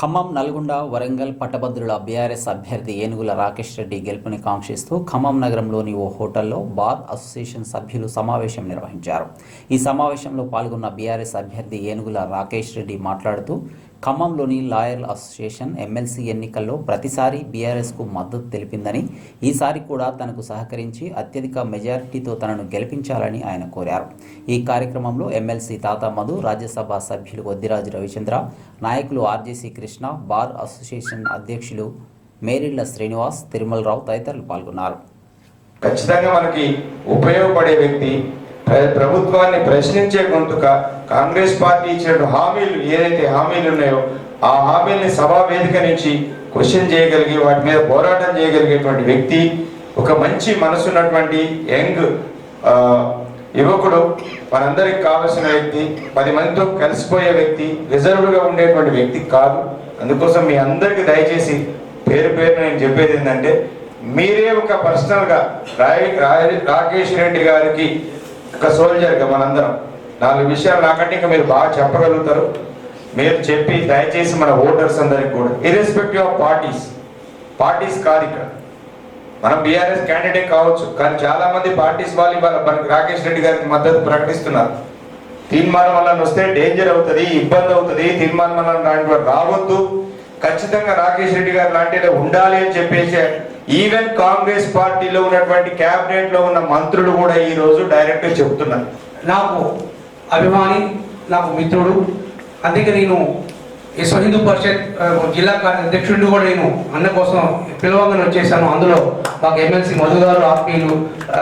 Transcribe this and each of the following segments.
ఖమ్మం నల్గొండ వరంగల్ పట్టభద్రుల బీఆర్ఎస్ అభ్యర్థి ఏనుగుల రాకేష్ రెడ్డి గెలుపుని కాంక్షిస్తూ ఖమ్మం నగరంలోని ఓ హోటల్లో బార్ అసోసియేషన్ సభ్యులు సమావేశం నిర్వహించారు. ఈ సమావేశంలో పాల్గొన్న బీఆర్ఎస్ అభ్యర్థి ఏనుగుల రాకేష్ రెడ్డి మాట్లాడుతూ ఖమ్మంలోని లాయర్ల అసోసియేషన్ ఎమ్మెల్సీ ఎన్నికల్లో ప్రతిసారి బీఆర్ఎస్కు మద్దతు తెలిపిందని ఈసారి కూడా తనకు సహకరించి అత్యధిక మెజారిటీతో తనను గెలిపించాలని ఆయన కోరారు. ఈ కార్యక్రమంలో ఎమ్మెల్సీ తాతా మధు రాజ్యసభ సభ్యులు వద్దిరాజు రవిచంద్ర నాయకులు ఆర్జేసీ కృష్ణ బార్ అసోసియేషన్ అధ్యక్షులు మేరిళ్ళ శ్రీనివాస్ తిరుమలరావు తదితరులు పాల్గొన్నారు. ఖచ్చితంగా మనకి ఉపయోగపడే వ్యక్తి ప్రభుత్వాన్ని ప్రశ్నించే గొంతుక కాంగ్రెస్ పార్టీ ఇచ్చిన హామీలు ఏదైతే హామీలు ఉన్నాయో ఆ హామీల్ని సభా వేదిక నుంచి క్వశ్చన్ చేయగలిగి వాటి మీద పోరాటం చేయగలిగేటువంటి వ్యక్తి ఒక మంచి మనసున్నటువంటి యంగ్ యువకుడు మనందరికి కావలసిన వ్యక్తి పది మందితో కలిసిపోయే వ్యక్తి రిజర్వ్డ్గా ఉండేటువంటి వ్యక్తి కాదు. అందుకోసం మీ అందరికీ దయచేసి పేరు పేరు నేను చెప్పేది ఏంటంటే మీరే ఒక పర్సనల్గా రాయ రాకేష్ రెడ్డి గారికి ఒక సోల్జర్గా మనందరం. నాలుగు విషయాలు నాకంటే ఇంకా మీరు బాగా చెప్పగలుగుతారు. మీరు చెప్పి దయచేసి మన ఓటర్స్ అందరికి కూడా. ఇర్రెస్పెక్టివ్ ఆఫ్ పార్టీస్ పార్టీస్ కాదు ఇక్కడ. మనం బీఆర్ఎస్ క్యాండిడేట్ కావచ్చు. కానీ చాలా మంది పార్టీస్ వాళ్ళు ఇవాళ మనకి రాకేష్ రెడ్డి గారికి మద్దతు ప్రకటిస్తున్నారు. తీర్మానం వల్ల వస్తే డేంజర్ అవుతుంది ఇబ్బంది అవుతుంది. తీర్మానం వల్ల లాంటి రావద్దు. ఖచ్చితంగా రాకేష్ రెడ్డి గారు లాంటి ఉండాలి అని చెప్పేసి ఈవెన్ కాంగ్రెస్ పార్టీలో ఉన్నటువంటి క్యాబినెట్లో ఉన్న మంత్రులు కూడా ఈ రోజు డైరెక్ట్గా చెబుతున్నారు నాకు అభిమాని నాకు మిత్రుడు అందుకే నేను విశ్వ హిందూ పరిషత్ జిల్లా అధ్యక్షుడిని కూడా నేను అన్న కోసం పిలవంగానే వచ్చేసాను. అందులో మాకు ఎమ్మెల్సీ మధు గారు ఆత్మీయులు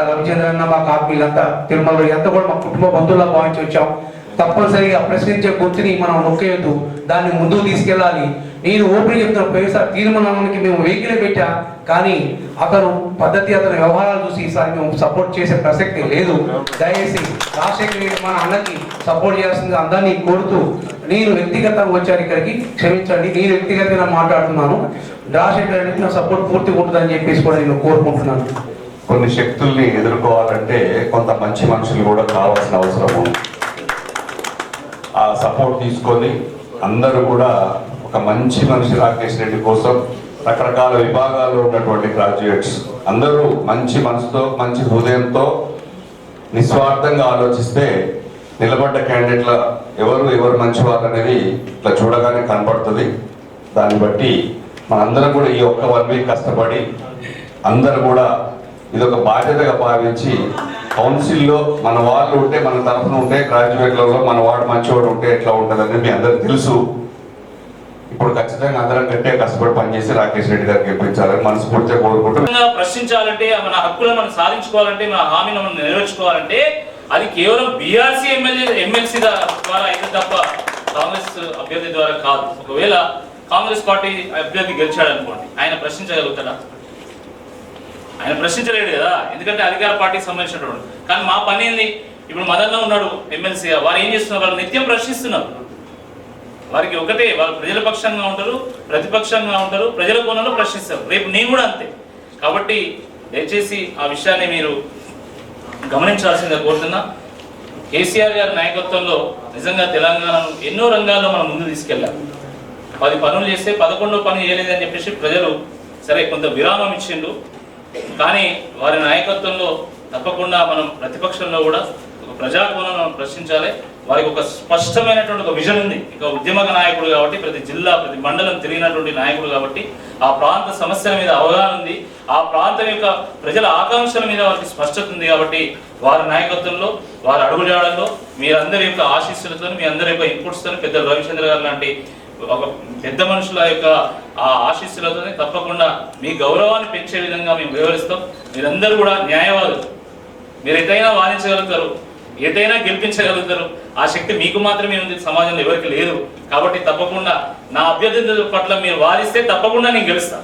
రవిచంద్ర అన్న మాకు ఆత్మీయులు అంతా తిరుమల ఎంత కూడా మా కుటుంబ బంధువులా భావించి వచ్చాం. తప్పనిసరిగా ప్రశ్నించే గుర్తుని మనం నొక్కేయద్దు. దాన్ని ముందుకు తీసుకెళ్ళాలి. నేను ఓపెన్ చెప్తున్న ప్రవేశ తీర్మానానికి మేము వెహికల్ పెట్టా కానీ అతను పద్ధతి అతని వ్యవహారాలు చూసి ఈసారి మేము సపోర్ట్ చేసే ప్రసక్తి లేదు. దయచేసి రాజశేఖర్ రెడ్డి మన అన్నకి సపోర్ట్ చేయాల్సింది అందరినీ కోరుతూ నేను వ్యక్తిగతంగా వచ్చాను ఇక్కడికి క్షమించండి. నేను వ్యక్తిగతంగా మాట్లాడుతున్నాను. రాజశేఖర్ రెడ్డికి నా సపోర్ట్ పూర్తిగా ఉంటుందని చెప్పేసి కూడా నేను కోరుకుంటున్నాను. కొన్ని శక్తుల్ని ఎదుర్కోవాలంటే కొంత మంచి మనుషులు కూడా కావాల్సిన అవసరం ఉంది. ఆ సపోర్ట్ తీసుకొని అందరూ కూడా ఒక మంచి మనిషి రాకేష్ రెడ్డి కోసం రకరకాల విభాగాల్లో ఉన్నటువంటి గ్రాడ్యుయేట్స్ అందరూ మంచి మనసుతో మంచి హృదయంతో నిస్వార్థంగా ఆలోచిస్తే నిలబడ్డ క్యాండిడేట్ల ఎవరు ఎవరు మంచి వాళ్ళు అనేది ఇట్లా చూడగానే కనపడుతుంది. దాన్ని బట్టి మనందరం కూడా ఈ ఒక్క వన్ వీక్ కష్టపడి అందరూ కూడా ఇది ఒక బాధ్యతగా భావించి కౌన్సిల్లో మన వాళ్ళు ఉంటే మన తరఫున ఉంటే గ్రాడ్యుయేట్లలో మన వాడు మంచివాడు ఉంటే ఎట్లా ఉంటుందని మీ అందరికి తెలుసు. ఇప్పుడు ఖచ్చితంగా అందరం కంటే కష్టపడి పనిచేసి రాకేష్ రెడ్డి గారికి గెలిపించాలని మనస్ఫూర్తిగా కోరుకుంటున్నాం. ప్రశ్నించాలంటే మన హక్కులను మనం సాధించుకోవాలంటే మన హామీని మనం నెరవేర్చుకోవాలంటే అది కేవలం బీఆర్సీ ఎమ్మెల్యే ఎమ్మెల్సీ ద్వారా అయితే తప్ప కాంగ్రెస్ అభ్యర్థి ద్వారా కాదు. ఒకవేళ కాంగ్రెస్ పార్టీ అభ్యర్థి గెలిచాడు అనుకోండి ఆయన ప్రశ్నించగలుగుతాడా? ఆయన ప్రశ్నించలేడు కదా. ఎందుకంటే అధికార పార్టీకి సంబంధించినటువంటి కానీ మా పని ఏంది? ఇప్పుడు మదన్లో ఉన్నాడు ఎమ్మెల్సీగా. వారు ఏం చేస్తున్నారు వాళ్ళు నిత్యం ప్రశ్నిస్తున్నారు వారికి ఒకటే వాళ్ళు ప్రజల పక్షంగా ఉంటారు ప్రతిపక్షంగా ఉంటారు ప్రజల కోణంలో ప్రశ్నిస్తారు. రేపు నేను కూడా అంతే. కాబట్టి దయచేసి ఆ విషయాన్ని మీరు గమనించాల్సిందిగా కోరుతున్నా. కేసీఆర్ గారి నాయకత్వంలో నిజంగా తెలంగాణను ఎన్నో రంగాల్లో మనం ముందు తీసుకెళ్ళాం. పది పనులు చేస్తే పదకొండో పని చేయలేదని చెప్పేసి ప్రజలు సరే కొంత విరామం ఇచ్చిండు కానీ వారి నాయకత్వంలో తప్పకుండా మనం ప్రతిపక్షంలో కూడా ఒక ప్రజాకోణం మనం ప్రశ్నించాలి. వారికి ఒక స్పష్టమైనటువంటి ఒక విజన్ ఉంది. ఇక ఉద్యమక నాయకుడు కాబట్టి ప్రతి జిల్లా ప్రతి మండలం తిరిగినటువంటి నాయకుడు కాబట్టి ఆ ప్రాంత సమస్యల మీద అవగాహన ఉంది. ఆ ప్రాంతం యొక్క ప్రజల ఆకాంక్షల మీద వారికి స్పష్టత ఉంది కాబట్టి వారి నాయకత్వంలో వారి అడుగుజాడల్లో మీరందరి యొక్క ఆశీస్సులతో మీ అందరి యొక్క ఇన్పుట్స్తో పెద్ద రవిచంద్ర గారు లాంటి ఒక పెద్ద మనుషుల యొక్క ఆ ఆశీస్సులతో తప్పకుండా మీ గౌరవాన్ని పెంచే విధంగా మేము వివరిస్తాం మీరందరూ కూడా న్యాయవాదులు. మీరు ఎటైనా వాదించగలుగుతారు. ఏదైనా గెలిపించగలుగుతారు. ఆ శక్తి మీకు మాత్రమే ఉంది. సమాజంలో ఎవరికి లేదు. కాబట్టి తప్పకుండా నా అభ్యర్థుల పట్ల మీరు వాదిస్తే తప్పకుండా నేను గెలుస్తాను.